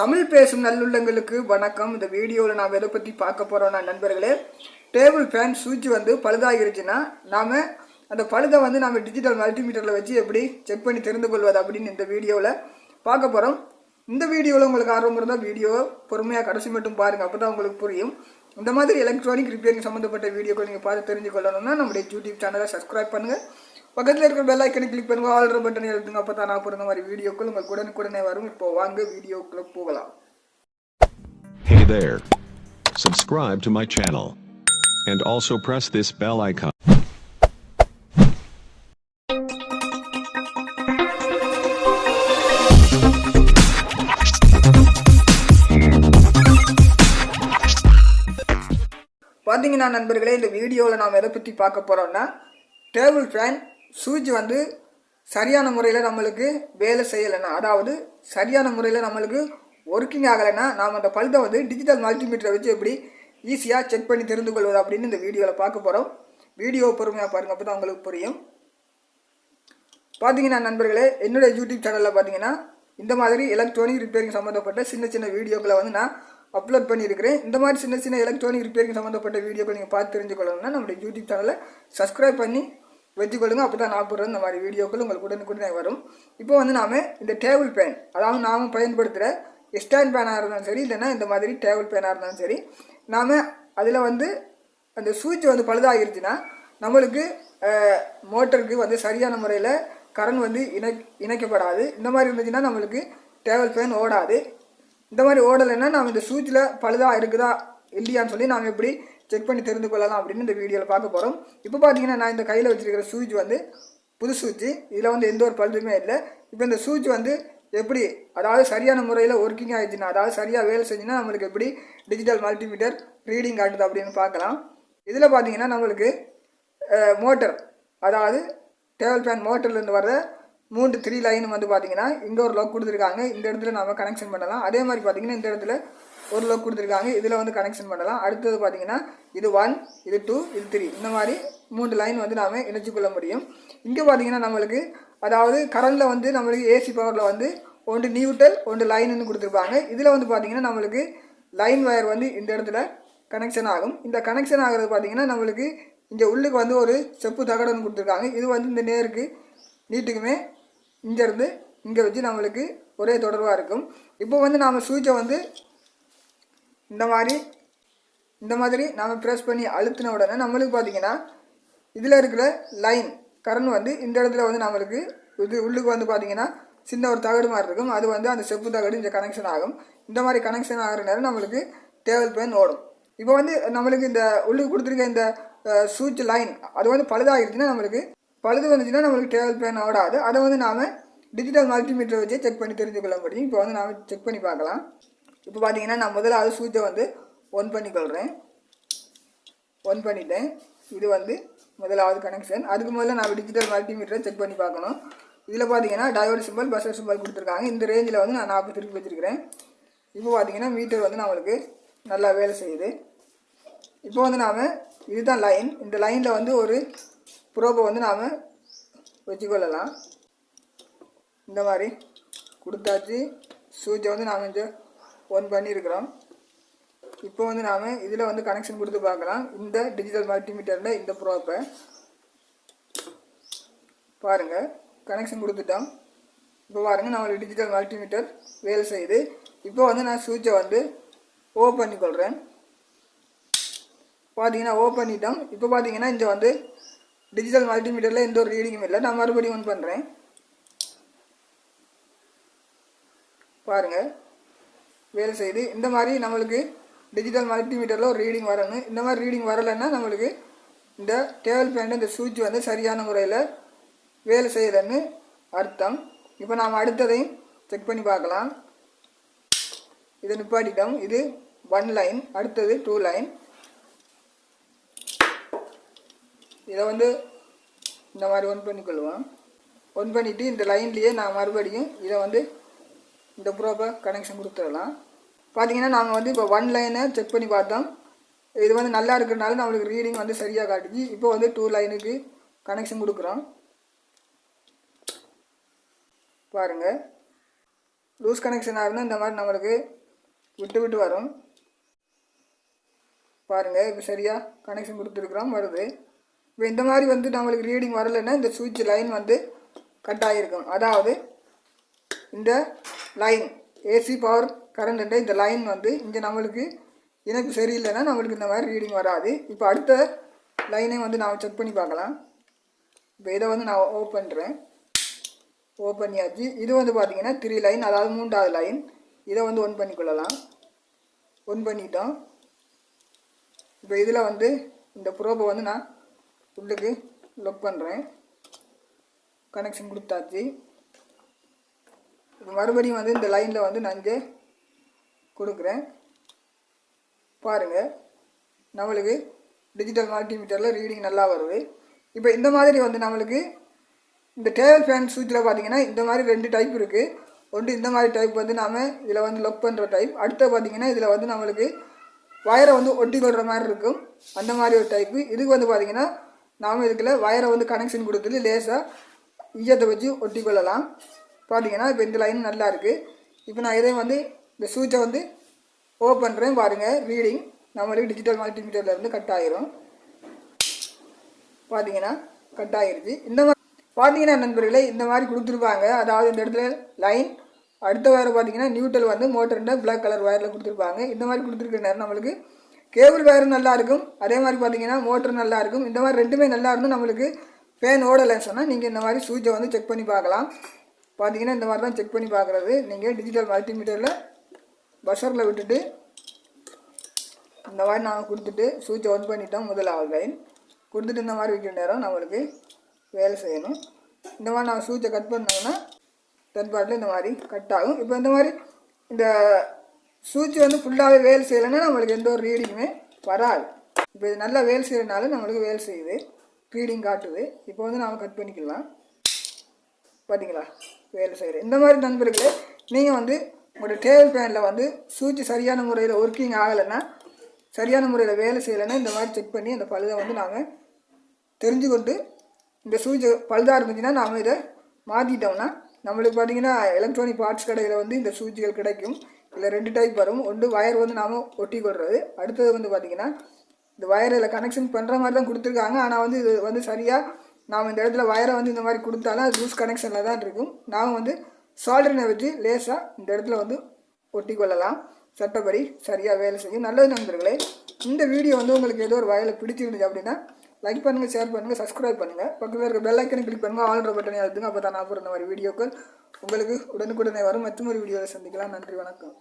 தமிழ் பேசும் நல்லுள்ளங்களுக்கு வணக்கம். இந்த வீடியோவில் நாம் எதை பற்றி பார்க்க போகிறோம்னா நண்பர்களே டேபிள் ஃபேன் சுவிட்ச் வந்து பழுதாகிருச்சுன்னா நாம் அந்த பழுதை வந்து நம்ம டிஜிட்டல் மல்டிமீட்டரில் வச்சு எப்படி செக் பண்ணி தெரிந்து கொள்வது அப்படின்னு இந்த வீடியோவில் பார்க்க போகிறோம் இந்த வீடியோவில் உங்களுக்கு ஆர்வம் இருந்தால் வீடியோ பொறுமையாக கடைசி மட்டும் பாருங்கள் அப்போ தான் உங்களுக்கு புரியும். இந்த மாதிரி எலக்ட்ரானிக் ரிப்பேரிங் சம்மந்தப்பட்ட வீடியோக்கள் நீங்கள் பார்த்து தெரிஞ்சு கொள்ளணும்னா நம்முடைய யூடியூப் சேனலை சப்ஸ்கிரைப் பண்ணுங்கள் பக்கத்தில் இருக்கிற பெல் ஐக்கனை கிளிக் பண்ணுங்க ஆல்ரெடி பட்டன் எழுதுங்க அப்போ தான் நான் போகிற மாதிரி வீடியோக்கள் உங்களுக்கு உடனுக்குடனே வரும் இப்போ வாங்க வீடியோக்குள்ளே போகலாம் Hey there. Subscribe to my channel. And also press this bell icon. பார்த்தீங்கன்னா நண்பர்களே இந்த வீடியோவில் நாம் எதை பற்றி பார்க்க போகிறோம்னா டேபிள் ஃபேன் சுவிட்ச் வந்து சரியான முறையில் நம்மளுக்கு வேலை செய்யலைன்னா அதாவது சரியான முறையில் நம்மளுக்கு ஒர்க்கிங் ஆகலைன்னா நாம் அந்த பழுதை வந்து டிஜிட்டல் மல்டிமீட்டரை வச்சு எப்படி ஈஸியாக செக் பண்ணி தெரிந்து கொள்வது அப்படின்னு இந்த வீடியோவில் பார்க்க போகிறோம் வீடியோ பொறுமையாக பாருங்கள் அப்போ தான் உங்களுக்கு புரியும். பார்த்தீங்கன்னா நண்பர்களே என்னுடைய யூடியூப் சேனலில் பார்த்தீங்கன்னா இந்த மாதிரி எலக்ட்ரானிக் ரிப்பேரிங் சம்மந்தப்பட்ட சின்ன சின்ன வீடியோக்களை வந்து நான் அப்லோட் பண்ணியிருக்கிறேன். இந்த மாதிரி சின்ன சின்ன எலக்ட்ரானிக் ரிப்பேரிங் சம்மந்தப்பட்ட வீடியோக்கள் நீங்கள் பார்த்து தெரிஞ்சுக்கொள்ளணும்னா நம்மளுடைய யூடியூப் சேனலை சப்ஸ்கிரைப் பண்ணி வச்சுக்கொள்ளுங்க அப்போ தான் நான் போடுற இந்த மாதிரி வீடியோக்கள் உங்களுக்கு உடனுக்குடனே வரும். இப்போ வந்து நாம் இந்த டேபிள் பேன் அதாவது நாம் பயன்படுத்துகிற ஸ்டாண்ட் பேனாக இருந்தாலும் சரி இல்லைன்னா இந்த மாதிரி டேபிள் பேனாக இருந்தாலும் சரி நாம் அதில் வந்து அந்த சுவிட்ச் வந்து பழுதாகிருச்சுன்னா நம்மளுக்கு மோட்டருக்கு வந்து சரியான முறையில் கரண்ட் வந்து இணை இணைக்கப்படாது. இந்த மாதிரி இருந்துச்சுன்னா நம்மளுக்கு டேபிள் ஃபேன் ஓடாது. இந்த மாதிரி ஓடலைன்னா நம்ம இந்த சுவிட்சில் பழுதாக இருக்குதா இல்லையான்னு சொல்லி நாம் எப்படி செக் பண்ணி தெரிந்து கொள்ளலாம் அப்படின்னு இந்த வீடியோவில் பார்க்க போகிறோம் இப்போ பார்த்தீங்கன்னா நான் இந்த கையில் வச்சுருக்கிற சூஜ் வந்து புது சுவிட்ச் இதில் வந்து எந்த ஒரு பழுதுமே இல்லை. இப்போ இந்த சூச் வந்து எப்படி அதாவது சரியான முறையில் ஒர்க்கிங் ஆகிடுச்சுன்னா அதாவது சரியாக வேலை செஞ்சுன்னா நம்மளுக்கு எப்படி டிஜிட்டல் மல்டிமீட்டர் ரீடிங் காட்டுது அப்படின்னு பார்க்கலாம். இதில் பார்த்தீங்கன்னா நம்மளுக்கு மோட்டர் அதாவது டேபிள் ஃபேன் மோட்டர்லேருந்து வர மூன்று த்ரீ லைன் வந்து பார்த்தீங்கன்னா இங்கே ஒரு லோக் கொடுத்துருக்காங்க. இந்த இடத்துல நம்ம கனெக்ஷன் பண்ணலாம். அதே மாதிரி பார்த்தீங்கன்னா இந்த இடத்துல ஒரு லோக் கொடுத்துருக்காங்க. இதில் வந்து கனெக்ஷன் பண்ணலாம். அடுத்தது பார்த்தீங்கன்னா இது ஒன் இது டூ இது த்ரீ இந்த மாதிரி மூன்று லைன் வந்து நாம் இணைச்சிக்கொள்ள முடியும். இங்கே பார்த்தீங்கன்னா நம்மளுக்கு அதாவது கரண்டில் வந்து நம்மளுக்கு ஏசி பவரில் வந்து ஒன்று நியூட்டல் ஒன்று லைனுன்னு கொடுத்துருப்பாங்க. இதில் வந்து பார்த்தீங்கன்னா நம்மளுக்கு லைன் வயர் வந்து இந்த இடத்துல கனெக்ஷன் ஆகும். இந்த கனெக்ஷன் ஆகிறது பார்த்தீங்கன்னா நம்மளுக்கு இங்கே உள்ளுக்கு வந்து ஒரு செப்பு தகடன்னு கொடுத்துருக்காங்க. இது வந்து இந்த நேருக்கு நீட்டுக்குமே இங்கேருந்து இங்கே வச்சு நம்மளுக்கு ஒரே தொடர்பாக இருக்கும். இப்போ வந்து நாம் சுவிட்சை வந்து இந்த மாதிரி இந்த மாதிரி நாம் ப்ரெஸ் பண்ணி அழுத்தின உடனே நம்மளுக்கு பார்த்தீங்கன்னா இதில் இருக்கிற லைன் கரண்ட் வந்து இந்த இடத்துல வந்து நம்மளுக்கு இது உள்ளுக்கு வந்து பார்த்தீங்கன்னா சின்ன ஒரு தகடு மாதிரி இருக்கும். அது வந்து அந்த செப்பு தகடு இந்த கனெக்ஷன் ஆகும். இந்த மாதிரி கனெக்ஷன் ஆகிற நேரம் நம்மளுக்கு டேபிள் பேன் ஓடும். இப்போ வந்து நம்மளுக்கு இந்த உள்ளுக்கு கொடுத்துருக்க இந்த சுவிட்ச் லைன் அது வந்து பழுதாகிடுச்சுன்னா நம்மளுக்கு பழுது வந்துச்சுன்னா நம்மளுக்கு டேபிள் பேன் ஓடாது. அதை வந்து நாம் டிஜிட்டல் மல்டிமீட்டர் வச்சு செக் பண்ணி தெரிஞ்சுக்கொள்ள முடியும். இப்போ வந்து நாம் செக் பண்ணி பார்க்கலாம். இப்போ பார்த்தீங்கன்னா நான் முதலாவது சுவிட்சை வந்து ஒன் பண்ணிக்கொள்கிறேன் ஒன் பண்ணிட்டேன். இது வந்து முதலாவது கனெக்ஷன் அதுக்கு முதல்ல நான் டிஜிட்டல் மல்டிமீட்டரை செக் பண்ணி பார்க்கணும். இதில் பார்த்தீங்கன்னா டயோட் சிம்பல் பஸ்ஸர் சிம்பல் கொடுத்துருக்காங்க. இந்த ரேஞ்சில் வந்து நான் நாற்பது திருப்பி வச்சுருக்கிறேன். இப்போ பார்த்தீங்கன்னா மீட்டர் வந்து நம்மளுக்கு நல்லா வேலை செய்யுது. இப்போ வந்து நாம் இதுதான் லைன் இந்த லைனில் வந்து ஒரு ப்ரோபை வந்து நாம் வச்சுக்கொள்ளலாம். இந்த மாதிரி கொடுத்தாச்சு. சுவிட்சை வந்து நாம் இங்கே ஒன் பண்ணியிருக்கிறோம் இப்போ வந்து நாம் இதில் வந்து கனெக்ஷன் கொடுத்து பார்க்கலாம். இந்த டிஜிட்டல் மல்டிமீட்டரில் இந்த ப்ரோப்பை பாருங்கள் கனெக்ஷன் கொடுத்துட்டோம். இப்போ பாருங்கள் நம்மளுக்கு டிஜிட்டல் மல்டிமீட்டர் வேலை செய்யுது. இப்போ வந்து நான் சுவிட்சை வந்து ஓ பண்ணிக்கொள்கிறேன் பார்த்தீங்கன்னா ஓ பண்ணிட்டோம். இப்போ பார்த்தீங்கன்னா இங்கே வந்து டிஜிட்டல் மல்டிமீட்டரில் எந்த ஒரு ரீடிங்கும் இல்லை. நான் மறுபடியும் ஒன் பண்ணுறேன் பாருங்கள் வேலை செய்யுது இந்த மாதிரி நம்மளுக்கு டிஜிட்டல் மல்டிமீட்டரில் ஒரு ரீடிங் வரணும். இந்த மாதிரி ரீடிங் வரலைன்னா நம்மளுக்கு இந்த டேபிள் ஃபேன் இந்த சுவிட்ச் வந்து சரியான முறையில் வேலை செய்யலைன்னு அர்த்தம். இப்போ நாம் அடுத்ததையும் செக் பண்ணி பார்க்கலாம். இதை நிப்பாட்டிட்டோம். இது ஒன் லைன் அடுத்தது டூ லைன் இதை வந்து இந்த மாதிரி ஒன் பண்ணிக்கொள்வோம். ஒன் பண்ணிவிட்டு இந்த லைன்லேயே நான் மறுபடியும் இதை வந்து இந்த ப்ரோப்பை கனெக்ஷன் கொடுத்துடலாம். பார்த்தீங்கன்னா நாங்கள் வந்து இப்போ ஒன் லைனை செக் பண்ணி பார்த்தோம். இது வந்து நல்லா இருக்கிறனால நம்மளுக்கு ரீடிங் வந்து சரியாக காட்டுச்சு. இப்போ வந்து டூ லைனுக்கு கனெக்ஷன் கொடுக்குறோம். பாருங்கள் லூஸ் கனெக்ஷனாக இருந்தால் இந்த மாதிரி நம்மளுக்கு விட்டு விட்டு வரும். பாருங்கள் இப்போ சரியாக கனெக்ஷன் கொடுத்துருக்குறோம் வருது. இப்போ இந்த மாதிரி வந்து நம்மளுக்கு ரீடிங் வரலைன்னா இந்த சுவிட்ச் லைன் வந்து கட் ஆகிருக்கும் அதாவது இந்த லைன் ஏசி பவர் கரண்ட் இந்த லைன் வந்து இங்கே நம்மளுக்கு இணைப்பு சரியில்லைன்னா நம்மளுக்கு இந்த மாதிரி ரீடிங் வராது. இப்போ அடுத்த லைனை வந்து நான் செக் பண்ணி பார்க்கலாம். இப்போ இதை வந்து நான் ஓப் பண்ணுறேன் ஓப்பன் பண்ணியாச்சு. இது வந்து பார்த்தீங்கன்னா த்ரீ லைன் அதாவது மூன்றாவது லைன் இதை வந்து ஒன் பண்ணிக்கொள்ளலாம். ஒன் பண்ணிட்டோம். இப்போ இதில் வந்து இந்த ப்ரோபை வந்து நான் உள்ளுக்கு லொக் பண்ணுறேன் கனெக்ஷன் கொடுத்தாச்சு. இப்போ மறுபடியும் வந்து இந்த லைனில் வந்து நான் இங்கே கொடுக்குறேன். பாருங்கள் நம்மளுக்கு டிஜிட்டல் மல்டிமீட்டரில் ரீடிங் நல்லா வருது. இப்போ இந்த மாதிரி வந்து நம்மளுக்கு இந்த டேபிள் ஃபேன் சுவிட்சில் பார்த்தீங்கன்னா இந்த மாதிரி ரெண்டு டைப் இருக்குது ஒன்று இந்த மாதிரி டைப் வந்து நாம் இதில் வந்து லொக் பண்ணுற டைப் அடுத்து பார்த்திங்கன்னா இதில் வந்து நம்மளுக்கு வயரை வந்து ஒட்டி கொள்கிற மாதிரி இருக்கும். அந்த மாதிரி ஒரு டைப்பு இதுக்கு வந்து பார்த்திங்கன்னா நாம் இதுக்குள்ள வயரை வந்து கனெக்ஷன் கொடுத்துட்டு லேசாக ஈயத்தை வச்சு ஒட்டி கொள்ளலாம். பார்த்தீங்கன்னா இப்போ இந்த லைன் நல்லா இருக்குது இப்போ நான் இதையும் வந்து இந்த சுவிட்சை வந்து ஓப்பன் பண்ணுறேன் பாருங்கள் ரீடிங் நம்மளுக்கு டிஜிட்டல் மல்டிமீட்டரில் இருந்து கட் ஆகிரும் பார்த்தீங்கன்னா கட் ஆகிருச்சு இந்த மாதிரி பார்த்தீங்கன்னா நண்பர்களே இந்த மாதிரி கொடுத்துருப்பாங்க. அதாவது இந்த இடத்துல லைன் அடுத்த வயர் பார்த்தீங்கன்னா நியூட்ரல் வந்து மோட்டர்ன்ற பிளாக் கலர் வயரில் கொடுத்துருப்பாங்க. இந்த மாதிரி கொடுத்துருக்க நேரம் நம்மளுக்கு கேபிள் வயரும் நல்லா இருக்கும். அதே மாதிரி பார்த்தீங்கன்னா மோட்டர் நல்லா இருக்கும். இந்த மாதிரி ரெண்டுமே நல்லா இருந்தும் நம்மளுக்கு ஃபேன் ஓடலைன்னு சொன்னால் நீங்கள் இந்த மாதிரி சுவிட்சை வந்து செக் பண்ணி பார்க்கலாம். பார்த்தீங்கன்னா இந்த மாதிரி தான் செக் பண்ணி பார்க்குறது நீங்கள் டிஜிட்டல் மல்டிமீட்டரில் பஸ்ஸரில் விட்டுட்டு இந்த மாதிரி நாங்கள் கொடுத்துட்டு சுவிட்சை ஒன் பண்ணிட்டோம் முதலாவது லைன் கொடுத்துட்டு இந்த மாதிரி வைக்கிற நேரம் நம்மளுக்கு வேலை செய்யணும். இந்த மாதிரி நாங்கள் சுவிட்சை கட் பண்ணோம்னா தென்பாட்டில் இந்த மாதிரி கட் ஆகும். இப்போ இந்த மாதிரி இந்த சுவிட்ச் வந்து ஃபுல்லாகவே வேலை செய்யலைன்னா நம்மளுக்கு எந்த ஒரு ரீடிங்குமே வராது. இப்போ இது நல்லா வேலை செய்யறதுனால நம்மளுக்கு வேலை செய்யுது. ரீடிங் காட்டுது. இப்போ வந்து நாம் கட் பண்ணிக்கலாம். பார்த்தீங்களா வேலை செய்கிறேன் இந்த மாதிரி நண்பர்களே நீங்கள் வந்து உங்களோட டேபிள் ஃபேனில் வந்து சூழ்ச்சி சரியான முறையில் ஒர்க்கிங் ஆகலைன்னா சரியான முறையில் வேலை செய்யலைன்னா இந்த மாதிரி செக் பண்ணி அந்த பழுதை வந்து நாங்கள் தெரிஞ்சுக்கொண்டு இந்த சூழ்ச்சி பழுதாக இருந்துச்சுன்னா நாம் இதை மாற்றிட்டோம்னா நம்மளுக்கு பார்த்தீங்கன்னா எலக்ட்ரானிக் பார்ட்ஸ் கடையில் வந்து இந்த சூழ்ச்சிகள் கிடைக்கும். இதில் ரெண்டு டைப் வரும். ஒன்று வயர் வந்து நாம் ஒட்டி கொள்வது அடுத்தது வந்து பார்த்திங்கன்னா இந்த வயரில் கனெக்ஷன் பண்ணுற மாதிரி தான் கொடுத்துருக்காங்க. ஆனால் வந்து இது வந்து சரியாக நாம் இந்த இடத்துல வயரை வந்து இந்த மாதிரி கொடுத்தாலும் அது லூஸ் கனெக்ஷனில் தான் இருக்கும். நாம் வந்து சால்டரினை வச்சு லேசாக இந்த இடத்துல வந்து ஒட்டி கொள்ளலாம். சட்டப்படி சரியாக வேலை செய்யும். நல்லது நண்பர்களே இந்த வீடியோ வந்து உங்களுக்கு ஏதோ ஒரு வயலை பிடிச்சிருந்துச்சு அப்படின்னா லைக் பண்ணுங்கள் ஷேர் பண்ணுங்கள் சப்ஸ்கிரைப் பண்ணுங்கள் பக்கத்தில் இருக்க பெல் ஐக்கனை கிளிக் பண்ணுங்கள் ஆல்ற பட்டனை அழுத்துங்க அப்போ தான் நான் போகிற இந்த மாதிரி வீடியோக்கள் உங்களுக்கு உடனுக்குடனே வரும். மற்றும் ஒரு வீடியோவில் சந்திக்கலாம். நன்றி வணக்கம்.